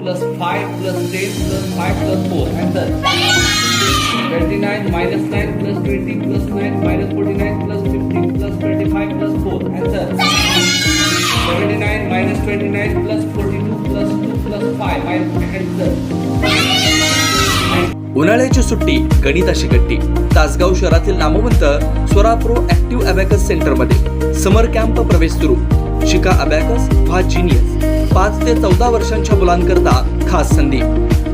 plus 5 plus 10 plus 5 plus 4. Answer. 29 minus 9 plus 20 plus 9 minus 49 plus 15 plus 25 plus 4. Answer. 79 minus 29 plus 42 plus 2 plus 5. My answer. उन्हाळ्याची सुट्टी गणिताशी गट्टी. तासगाव शहरातील नामवंत स्वराप्रो active abacus सेंटरमध्ये समर camp प्रवेश सुरू. शिका अबॅकस व्हा जिनियस पाच ते चौदा वर्षांच्या मुलांकरता खास संधी.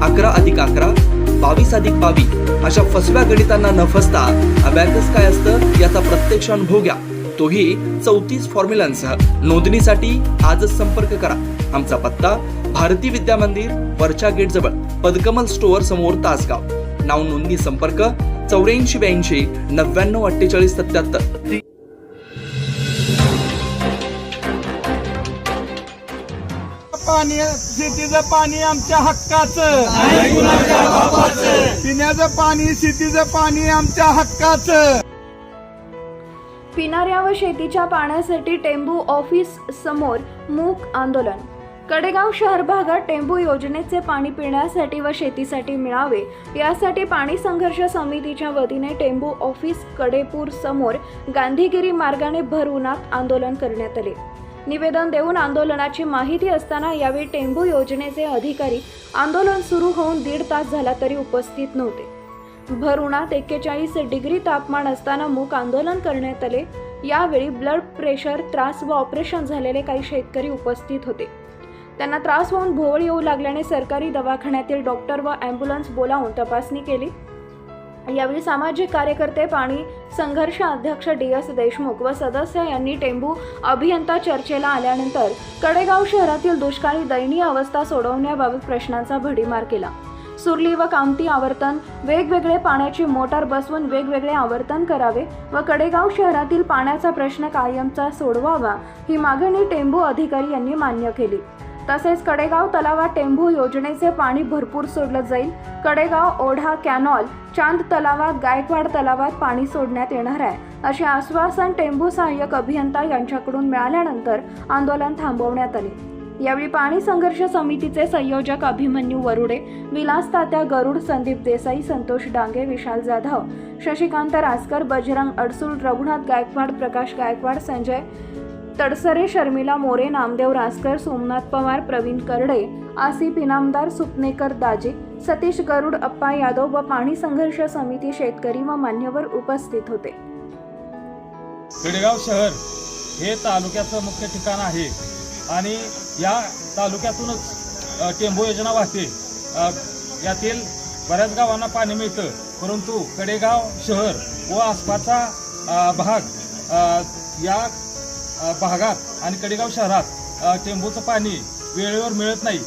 अकरा अधिक अकरा बावीस अधिक बावीस अशा फसव्या गणितांना न फसता अबॅकस काय असतं याचा प्रत्यक्ष अनुभव घ्या. तोही चौतीस फॉर्म्युलांसह. नोंदणीसाठी आजच संपर्क करा. आमचा पत्ता भारती विद्या मंदिर वरच्या गेट जवळ पदकमल स्टोअर समोर तासगाव. नाव नोंदणी संपर्क चौऱ्याऐंशी ब्याऐंशी नव्याण्णव अठ्ठेचाळीस सत्याहत्तर. पाणी शेतीचं पाणी आमच्या हक्काचं. पिण्याचं पाणी शेतीचं पाणी आमच्या हक्काचं. पिणाऱ्या व शेतीच्या पाण्यासाठी टेंबू ऑफिस समोर मूक आंदोलन. कडेगाव शहर भागात टेंबू योजनेचे पाणी पिण्यासाठी व शेतीसाठी मिळावे यासाठी पाणी संघर्ष समितीच्या वतीने टेंबू ऑफिस कडेपूर समोर गांधीगिरी मार्गाने भर उन्हात आंदोलन करण्यात आले. निवेदन देऊन आंदोलनाची माहिती असताना यावेळी टेंबू योजनेचे अधिकारी आंदोलन सुरू होऊन दीड तास झाला तरी उपस्थित नव्हते. भर उन्हात एक्केचाळीस डिग्री तापमान असताना मूक आंदोलन करण्यात आले. यावेळी ब्लड प्रेशर त्रास व ऑपरेशन झालेले काही शेतकरी उपस्थित होते. त्यांना त्रास होऊन भोवळ येऊ लागल्याने सरकारी दवाखान्यातील डॉक्टर व ॲम्ब्युलन्स बोलावून तपासणी केली. यावेळी सामाजिक कार्यकर्ते पाणी संघर्ष अध्यक्ष डी एस देशमुख व सदस्य यांनी टेंबू अभियंता चर्चेला आल्यानंतर कडेगाव शहरातील दुष्काळी दयनीय अवस्था सोडवण्याबाबत प्रश्नांचा भडीमार केला. सुरली व कामती आवर्तन वेगवेगळे पाण्याची मोटार बसवून वेगवेगळे आवर्तन करावे व कडेगाव शहरातील पाण्याचा प्रश्न कायमचा सोडवावा ही मागणी टेंबू अधिकारी यांनी मान्य केली. तसेच कडेगाव तलावात टेंभू योजनेचे पाणी भरपूर सोडलं जाईल. कडेगाव ओढा कॅनॉल चांद तलावात गायकवाड तलावात पाणी सोडण्यात येणार आहे. असे आश्वासन टेंभू सहाय्यक अभियंता यांच्याकडून मिळाल्यानंतर आंदोलन थांबवण्यात आले. यावेळी पाणी संघर्ष समितीचे संयोजक अभिमन्यू वरुडे विलास तात्या गरुड संदीप देसाई संतोष डांगे विशाल जाधव शशिकांत रासकर बजरंग अडसूळ रघुनाथ गायकवाड प्रकाश गायकवाड संजय तडसरे शर्मिला मोरे नामदेव रासकर सोमनाथ पवार प्रवीण करडे आसिफ इनामदार सुपनेकर दाजे सतीश गरुड अप्पा यादव व पाणी संघर्ष समिती शेतकरी व मान्यवर उपस्थित होते. खेडेगाव शहर हे तालुक्याचं मुख्य ठिकाण आहे आणि या तालुक्यातूनच अ, टेंबू योजना वाहते. यातील बऱ्याच गावांना पाणी मिळतं परंतु कडेगाव शहर व आसपासचा भाग या भागात आणि कडेगाव शहरात टेंबूचं पाणी वेळेवर मिळत नाही.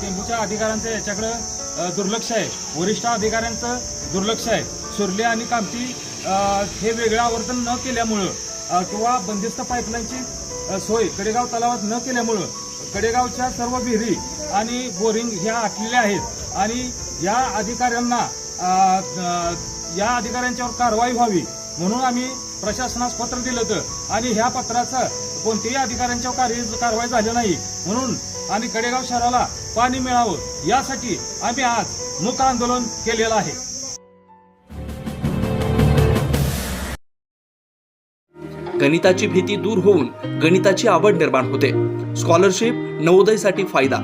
टेंबूच्या अधिकाऱ्यांचं याच्याकडं दुर्लक्ष आहे. वरिष्ठ अधिकाऱ्यांचं दुर्लक्ष आहे. सुरले आणि कामती हे वेगळं आवर्तन न केल्यामुळं किंवा बंदिस्त पाईपलाईनची सोय कडेगाव तलावात न केल्यामुळं कडेगावच्या सर्व विहिरी आणि बोरिंग ह्या आटलेल्या आहेत. आणि या अधिकाऱ्यांना या अधिकाऱ्यांच्यावर कारवाई व्हावी म्हणून आम्ही प्रशासनास पत्र दिलं होतं. आणि ह्या पत्राचं कोणत्याही अधिकाऱ्यांच्या कारवाई झाली नाही. म्हणून आणि कडेगाव शहराला पाणी मिळावं. यासाठी आम्ही आज मुख आंदोलन केलेलं आहे. गणिताची भीती दूर होऊन गणिताची आवड निर्माण होते. स्कॉलरशिप नवोदयसाठी फायदा.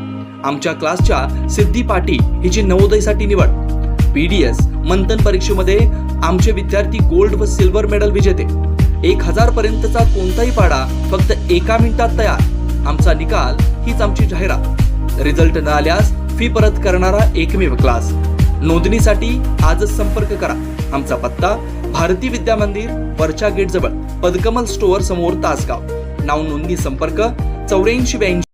आमच्या क्लासच्या सिद्धी पाटी हिची नवोदयसाठी निवड. पीडीएस मंथन परीक्षेमध्ये आमचे विद्यार्थी गोल्ड व सिल्वर मेडल विजेते. एक हजार पर्यंतचा कोणताही पाडा फक्त एका मिनिटात तयार. आमचा निकाल हीच आमची जाहिरात. रिझल्ट न आल्यास फी परत करणारा एकमेव क्लास नोंदणीसाठी आजच संपर्क करा. आमचा पत्ता भारती विद्या मंदिर वरच्या गेट जवळ पदकमल स्टोअर समोर तासगाव. नाव नोंदणी संपर्क चौऱ्याऐंशी ब्याऐंशी